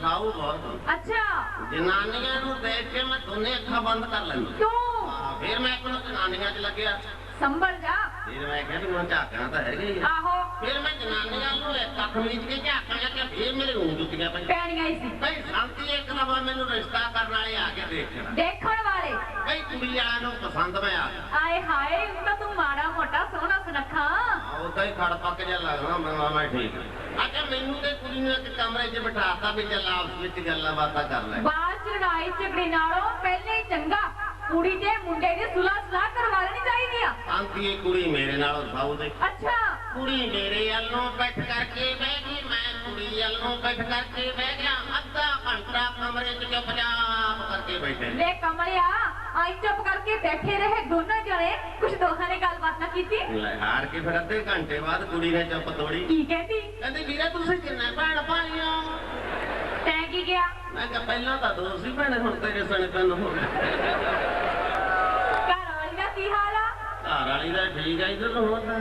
ਸਾਊ ਬਹੁਤ ਹਾਂ। ਅੱਛਾ। ਜਨਾਨੀਆਂ ਨੂੰ ਦੇਖ ਕੇ ਮੈਂ ਦੋਨੇ ਅੱਖਾਂ ਬੰਦ ਕਰ ਲੈਂਦਾ। ਤੂੰ ਹਾਂ, ਫਿਰ ਮੈਂ ਇੱਕ ਨੂੰ ਜਨਾਨੀਆਂ 'ਚ ਲੱਗਿਆ। ਸੰਭਲ ਜਾ। ਫਿਰ ਮੈਂ ਕਿਹਾ ਵੀ ਹੁਣ ਝਾਕਣਾ ਤਾਂ ਹੈਗਾ ਹੀ ਆ। ਆਹੋ। ਫਿਰ ਮੈਂ ਜਨਾਨੀਆਂ ਨੂੰ ਇੱਕ ਅੱਖ ਮੀਚ ਕੇ ਝਾਕਣ ਲੱਗਿਆ ਫਿਰ ਮੇਰੇ ਉਂਗ ਜੁੱਤੀਆਂ ਪਈਆਂ। ਪੈਣੀਆਂ ਹੀ ਸੀ। ਬਈ ਸ਼ਾਂਤੀ ਇੱਕ ਨਵਾਂ ਮੈਨੂੰ ਰਿਸ਼ਤਾ ਕਰਨ ਵਾਲੇ ਆ ਕੇ ਦੇਖਣਾ। ਦੇਖਣ ਵਾਲੇ? ਬਈ ਕੁੜੀ ਵਾਲਿਆਂ ਨੂੰ ਪਸੰਦ ਮੈਂ ਆ ਗਿਆ। ਆਏ ਹਾਏ ਉਹ ਤਾਂ ਤੂੰ ਮਾੜਾ ਮੋਟਾ ਸੋਹਣਾ ਸੁਨੱਖਾ। ਉਹਦਾ ਹੀ ਖੜ ਪੱਕ ਜਿਹਾ ਲੱਗਦਾ ਮੈਂ ਮੈਂ ਠੀਕ ਅੱਛਾ ਮੈਨੂੰ ਤੇ ਕੁੜੀ ਨੂੰ ਇੱਕ ਕਮਰੇ 'ਚ ਬਿਠਾਤਾ ਵੀ ਚੱਲ ਆਪਸ ਵਿੱਚ ਗੱਲਾਂ ਬਾਤਾਂ ਕਰ ਲੈ। ਬਾਅਦ ਚ ਲੜਾਈ ਝਗੜੇ ਨਾਲੋਂ ਪਹਿਲੇ ਹੀ ਚੰਗਾ। ਕੁੜੀ ਤੇ ਮੁੰਡੇ ਦੀ ਸੁਲਾ ਸਲਾਹ ਕਰਵਾ ਲੈਣੀ ਚਾਹੀਦੀ ਆ। ਸ਼ਾਂਤੀ ਇਹ ਕੁੜੀ ਮੇਰੇ ਨਾਲੋਂ ਸਾਊ ਦੇ। ਅੱਛਾ। ਕੁੜੀ ਮੇਰੇ ਵੱਲੋਂ ਬੈਠ ਕਰਕੇ ਬਹਿ ਗਈ ਮੈਂ ਕੁੜੀ ਵੱਲੋਂ ਬੈਠ ਕਰਕੇ ਬਹਿ ਗਿਆ। ਅੱਧਾ ਘੰਟਾ ਕਮਰੇ 'ਚ ਚੁੱਪਚਾਪ ਕਰਕੇ ਬੈਠੇ। ਲੈ ਕਮਲਿਆ ਆਈ ਚੁੱਪ ਕਰਕੇ ਬੈਠੇ ਰਹੇ ਦੋਨੋਂ ਜਣੇ ਕੁਛ ਦੋਹਾਂ ਨੇ ਗੱਲਬਾਤ ਨਾ ਕੀਤੀ। ਲੈ ਹਾਰ ਕੇ ਫਿਰ ਅੱਧੇ ਘੰਟੇ ਬਾਅਦ ਕੁੜੀ ਨੇ ਚੁੱਪ ਤੋੜੀ। ਕੀ ਕਹਿੰਦੀ? ਕਹਿੰਦੀ ਵੀਰੇ ਤੁਸੀਂ ਕਿੰਨੇ ਭੈਣ ਭਾਈਓ ਤੈਂ ਕੀ ਗਿਆ ਮੈਂ ਕਿਹਾ ਪਹਿਲਾਂ ਤਾਂ ਦੋ ਸੀ ਭੈਣੇ ਹੁਣ ਤੇਰੇ ਸਣੇ ਤਿੰਨ ਹੋ ਗਏ। ਘਰ ਵਾਲੀ ਦਾ ਕੀ ਹਾਲ ਆ? ਘਰ ਵਾਲੀ ਦਾ ਠੀਕ ਆ ਇਧਰ ਨੂੰ ਹੁਣ ਤਾਂ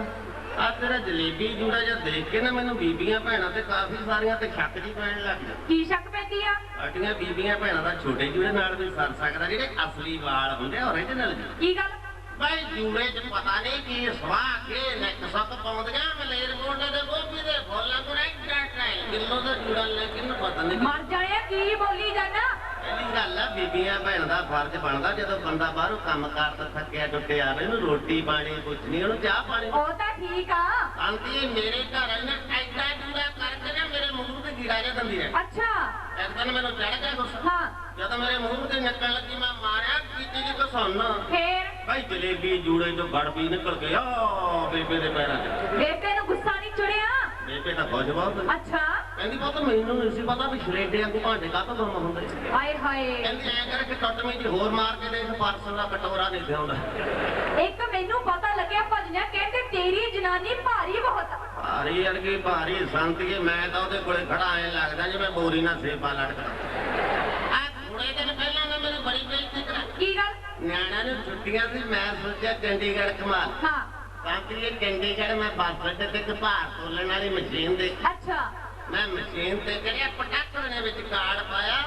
ਆ ਤੇਰਾ ਜਲੇਬੀ ਜੂੜਾ ਜਿਹਾ ਦੇਖ ਕੇ ਨਾ ਮੈਨੂੰ ਬੀਬੀਆਂ ਭੈਣਾਂ ਤੇ ਕਾਫੀ ਸਾਰੀਆਂ ਤੇ ਸ਼ੱਕ ਜੀ ਪੈਣ ਲੱਗ ਗਿਆ ਕੀ ਸ਼ੱਕ ਪੈਂਦੀ ਆ? ਸਾਡੀਆਂ ਬੀਬੀਆਂ ਭੈਣਾਂ ਦਾ ਛੋਟੇ ਜੂੜੇ ਨਾਲ ਵੀ ਸਰ ਸਕਦਾ ਜਿਹੜੇ ਅਸਲੀ ਵਾਲ ਹੁੰਦੇ ਓਰੀਜਨਲ ਜੀ। ਕੀ ਗੱਲ? ਬਈ ਜੂੜੇ 'ਚ ਪਤਾ ਨਹੀਂ ਕੀ ਸਵਾਹ ਕੇ ਨੈਕ ਸੱਕ ਪਾਉਂਦੀਆਂ ਮਲੇਰ ਮੋਢੇ ਦੇ ਗੋਪੀ ਦੇ ਫੁੱਲਾਂ ਨੂੰ ਐਡਾ ਟਾਈਮ ਕਿਲੋ ਦਾ ਜੂੜਾ ਲੈ ਕੇ ਨੂੰ ਪਤਾ ਨਹੀਂ ਮਰ ਜਾਣਿਆ ਕੀ ਬੋਲੀ? ਗੱਲ ਆ ਬੀਬੀਆਂ ਭੈਣ ਦਾ ਫਰਜ਼ ਬਣਦਾ ਜਦੋਂ ਬੰਦਾ ਬਾਹਰੋਂ ਕੰਮ ਕਾਰ ਤੋਂ ਥੱਕਿਆ ਟੁੱਟਿਆ ਆਵੇ ਉਹਨੂੰ ਰੋਟੀ ਪਾਣੀ ਕੁਛ ਨਹੀਂ ਉਹਨੂੰ ਚਾਹ ਪਾਣੀ ਉਹ ਤਾਂ ਠੀਕ ਆ। ਆਂਟੀ ਮੇਰੇ ਘਰ ਆਈ ਨਾ ਐਡਾ ਜੂੜਾ ਕਰਕੇ ਨਾ ਮੇਰੇ ਮੂੰਹ ਤੇ ਗਿਰਾ ਕੇ ਦਿੰਦੀ ਹੈ ਅੱਛਾ। ਇੱਕ ਦਿਨ ਮੈਨੂੰ ਚੜ ਗਿਆ ਗੁੱਸਾ। ਹਾਂ। ਜਦੋਂ ਮੇਰੇ ਮੂੰਹ ਤੇ ਨਿਕਲਣ ਲੱਗੀ ਮੈਂ ਮਾਰਿਆ ਕੀਤੀ ਜੀ ਕੋ ਸੁਣ। ਫੇਰ? ਭਾਈ ਜਲੇਬੀ ਜੂੜੇ ਚੋਂ ਗੜ ਨਿਕਲ ਗਿਆ ਬੇਬੇ ਦੇ ਪੈਰਾਂ 'ਚ ਬੇਬੇ ਨੂੰ ਗੁੱਸਾ ਨਹੀਂ ਚੜਿਆ? ਬੇਬੇ ਤਾਂ ਬਹੁਤ ਅੱਛਾ। ਕਹਿੰਦੀ ਬਹੁਤ ਮੈਨੂੰ ਨਹੀਂ ਸੀ ਪਤਾ ਵੀ ਸ਼ਰੇਡਿਆਂ ਕੋ ਭਾਂਡੇ ਕਾਹਤੋਂ ਗਰਮ ਹੁੰਦੇ ਹਾਏ ਹਾਏ। ਕਹਿੰਦੀ ਐ ਕਰਕੇ ਟੁੱਟਵੀਂ ਜੀ ਹੋਰ ਮਾਰ ਕੇ ਦੇਖ ਪਰਸ ਦਾ ਕਟੋਰਾ ਨਹੀਂ ਦਿਆਉਂਦਾ ਇੱਕ ਮੈਨੂੰ ਪਤਾ ਲੱਗਿਆ ਭਜਨਿਆ ਕਹਿੰਦੇ ਤੇਰੀ ਜਨਾਨੀ ਭਾਰੀ ਬਹੁਤ ਆ। ਭਾਰੀ ਅਰਗੀ ਭਾਰੀ ਸੰਤੀਏ ਮੈਂ ਤਾਂ ਉਹਦੇ ਕੋਲੇ ਖੜਾ ਐ ਲੱਗਦਾ ਜਿਵੇਂ ਬੋਰੀ ਨਾਲ ਸੇਬਾ ਲੜਕਦਾ ਆ ਥੋੜੇ ਦਿਨ ਪਹਿਲਾਂ ਨਾ ਮੈਨੂੰ ਬੜੀ ਬੇਇੱਜ਼ਤੀ ਕਰਾ ਕੀ ਗੱਲ? ਨਿਆਣਿਆਂ ਨੂੰ ਛੁੱਟੀਆਂ ਸੀ ਮੈਂ ਸੋਚਿਆ ਚੰਡੀਗੜ੍ਹ ਘੁਮਾ। ਹਾਂ। ਤਾਂ ਕਿ ਇਹ ਚੰਡੀਗੜ੍ਹ ਮੈਂ ਬੱਸ ਅੱਡੇ ਤੇ ਇੱਕ ਭਾਰ ਤੋਲਣ ਵਾਲੀ ਮਸ਼ੀਨ ਦੇ ਅੱਛਾ। ਮੈਂ ਮਸ਼ੀਨ ਤੇ ਕਿਹੜਿਆ ਪਟਾਕ ਦੇ ਵਿੱਚ ਕਾਰਡ ਪਾਇਆ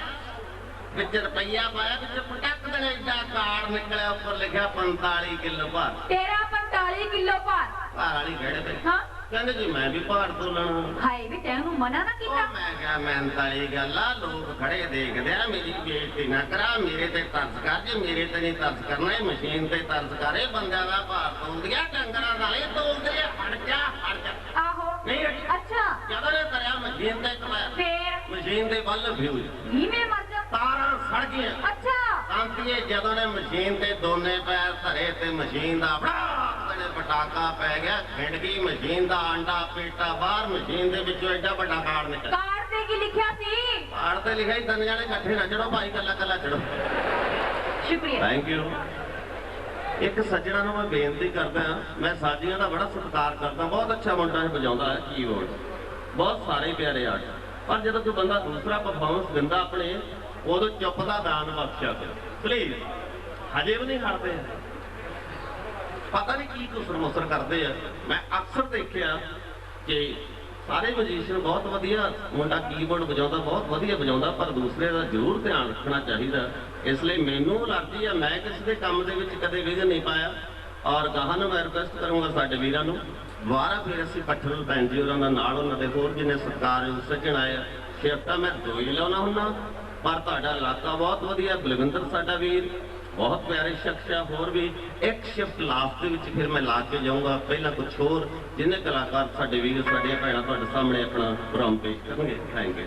ਵਿੱਚ ਰੁਪਈਆ ਪਾਇਆ ਵਿੱਚ ਪਟਾਕ ਦੇ ਏਡਾ ਕਾਰਡ ਨਿਕਲਿਆ ਉੱਪਰ ਲਿਖਿਆ 45 ਕਿਲੋ ਭਾਰ। ਤੇਰਾ 45 ਕਿਲੋ ਭਾਰ। ਭਾਰ ਵਾਲੀ ਖੜੇ ਤੇ। ਹਾਂ। ਕਹਿੰਦੇ ਜੀ ਮੈਂ ਵੀ ਭਾਰ ਤੋਲਣਾ। ਹਾਏ ਵੀ ਤੈਨੂੰ ਮਨਾ ਨਾ ਕੀਤਾ। ਮੈਂ ਕਿਹਾ ਮਿਹਨਤ ਵਾਲੀ ਗੱਲ ਆ ਲੋਕ ਖੜੇ ਦੇਖਦੇ ਆ ਮੇਰੀ ਬੇਇੱਜ਼ਤੀ ਨਾ ਕਰਾ ਮੇਰੇ ਤੇ ਤਰਸ ਕਰ ਜੇ ਮੇਰੇ ਤੇ ਨਹੀਂ ਤਰਸ ਕਰਨਾ ਇਹ ਮਸ਼ੀਨ ਤੇ ਤਰਸ ਕਰੇ ਬੰਦਿਆਂ ਦਾ ਭਾਰ ਤੋਲਦੀਆਂ ਡੰਗਰਾਂ ਦਾ ਇਹ ਤੋਲਦੇ ਆ ਹਟ ਜਾ ਹਟ ਜਾ। ਮਸ਼ੀਨ ਤੇ ਕਮਾਇਆ ਫੇਰ? ਮਸ਼ੀਨ ਦੇ ਵੱਲ ਫਿਊਜ਼ ਨੀਵੇਂ ਮਰ ਜਾ। ਤਾਰਾਂ ਸੜ ਗਈਆਂ। ਅੱਛਾ। ਕਾਂਤੀਏ ਜਦੋਂ ਨੇ ਮਸ਼ੀਨ ਤੇ ਦੋਨੇ ਪੈਰ ਧਰੇ ਤੇ ਮਸ਼ੀਨ ਦਾ ਬੜਾ ਪਟਾਕਾ ਪੈ ਗਿਆ। ਖਿੰਡ ਗਈ ਮਸ਼ੀਨ ਦਾ ਆਂਡਾ ਪੇਟਾ ਬਾਹਰ ਮਸ਼ੀਨ ਦੇ ਵਿੱਚੋਂ ਐਡਾ ਵੱਡਾ ਕਾਰਡ ਨਿਕਲ ਕਾਰਡ ਤੇ ਕੀ ਲਿਖਿਆ ਸੀ? ਕਾਰਡ ਤੇ ਲਿਖਿਆ ਸੀ ਤਿੰਨ ਜਣੇ ਇਕੱਠੇ ਨਾ ਚੜੋ ਭਾਈ ਕੱਲਾ ਕੱਲਾ ਚੜੋ। ਸ਼ੁਕਰੀਆ। ਥੈਂਕ ਯੂ ਇੱਕ ਸੱਜਣਾ ਨੂੰ ਮੈਂ ਬੇਨਤੀ ਕਰਦਾ ਮੈਂ ਸਾਜੀਆਂ ਦਾ ਬੜਾ ਸਤਿਕਾਰ ਕਰਦਾ ਬਹੁਤ ਅੱਛਾ ਮੁੰਡਾ ਹੈ ਵਜਾਉਂਦਾ ਹੈ ਕੀਬੋਰਡ ਬਹੁਤ ਸਾਰੇ ਪਿਆਰੇ ਆਰਟ ਪਰ ਜਦੋਂ ਕੋਈ ਬੰਦਾ ਦੂਸਰਾ ਪਰਫਾਰਮੈਂਸ ਦਿੰਦਾ ਆਪਣੇ, ਉਦੋਂ ਚੁੱਪ ਦਾ ਦਾਨ ਬਖਸ਼ਿਆ ਕਰੋ। ਪਲੀਜ਼ ਹਜੇ ਵੀ ਨਹੀਂ ਹਟਦੇ। ਪਤਾ ਨਹੀਂ ਕੀ ਕੁਸਰ ਮੁਸਰ ਕਰਦੇ ਆ। ਮੈਂ ਅਕਸਰ ਦੇਖਿਆ ਕਿ ਸਾਰੇ ਮਜੀਸ਼ੀਅਨ ਬਹੁਤ ਵਧੀਆ, ਮੁੰਡਾ ਕੀਬੋਰਡ ਵਜਾਉਂਦਾ, ਬਹੁਤ ਵਧੀਆ ਵਜਾਉਂਦਾ, ਪਰ ਦੂਸਰੇ ਦਾ ਜ਼ਰੂਰ ਧਿਆਨ ਰੱਖਣਾ ਚਾਹੀਦਾ। ਇਸ ਲਈ ਮੈਨੂੰ ਲੱਗਦੀ ਆ। ਮੈਂ ਕਿਸੇ ਦੇ ਕੰਮ ਦੇ ਵਿੱਚ ਕਦੇ ਵਿਘਨ ਨਹੀਂ ਪਾਇਆ। ਔਰ ਗਾਹਾਂ ਨੂੰ ਮੈਂ ਰਿਕਵੈਸਟ ਕਰੂੰਗਾ ਸਾਡੇ ਵੀਰਾਂ ਨੂੰ ਦੁਬਾਰਾ ਫਿਰ ਅਸੀਂ ਪੱਠਲ ਭੈਣ ਜੀ, ਉਹਨਾਂ ਦਾ ਨਾਲ, ਉਹਨਾਂ ਦੇ ਹੋਰ ਜਿਹਨੇ ਸਤਿਕਾਰਯੋਗ ਸੱਜਣ ਆਏ ਆ ਸ਼ਿਫਟਾਂ ਮੈਂ ਦੋ ਲਾਉਣਾ ਹੁੰਨਾ ਪਰ ਤੁਹਾਡਾ ਇਲਾਕਾ ਬਹੁਤ ਵਧੀਆ, ਬਲਵਿੰਦਰ ਸਾਡਾ ਵੀਰ, ਬਹੁਤ ਪਿਆਰੇ ਸ਼ਖਸ ਆ, ਹੋਰ ਵੀ। ਇੱਕ ਸ਼ਿਫਟ ਲਾਸਟ ਦੇ ਵਿੱਚ ਫਿਰ ਮੈਂ ਲਾ ਕੇ ਜਾਊਂਗਾ, ਪਹਿਲਾਂ ਕੁਝ ਹੋਰ, ਜਿੰਨੇ ਕਲਾਕਾਰ ਸਾਡੇ ਵੀਰ, ਸਾਡੀਆਂ ਭੈਣਾਂ ਤੁਹਾਡੇ ਸਾਹਮਣੇ ਆਪਣਾ ਪ੍ਰੋਗਰਾਮ ਪੇਸ਼ ਕਰਨਗੇ। Thank you